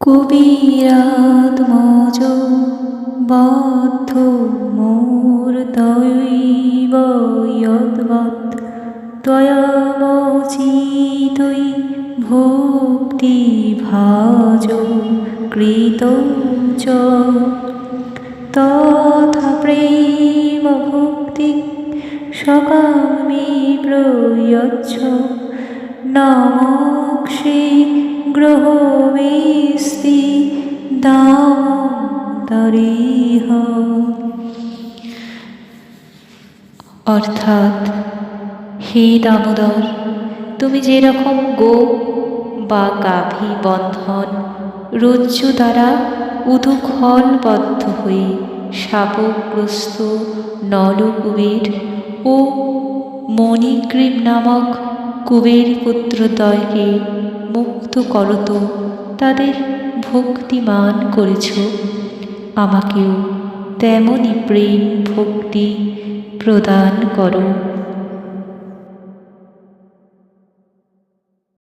কবিরাত্মজ বদ্ধ মোর দৈব যদ্বৎ ত্বয়ামচিতৈ ভক্তি ভাজ কৃত চ তথা প্রেম ভক্তি সকামে প্রয়চ্ছ। নমক্ষে গ্রহমেস্তি দামোদরেহ অর্থাৎ, হে দামোদর, তুমি যেরকম গো বা গাভী বন্ধন, রজ্জু দ্বারা উদুখলবদ্ধ হয়ে শাবকগ্রস্ত নলকুবের ও মণিগ্রীব নামক কুবের পুত্রদ্বয়কে মুক্ত করত তাদের ভক্তিমান করেছ। আমাকেও তেমনই প্রেম ভক্তি প্রদান করো।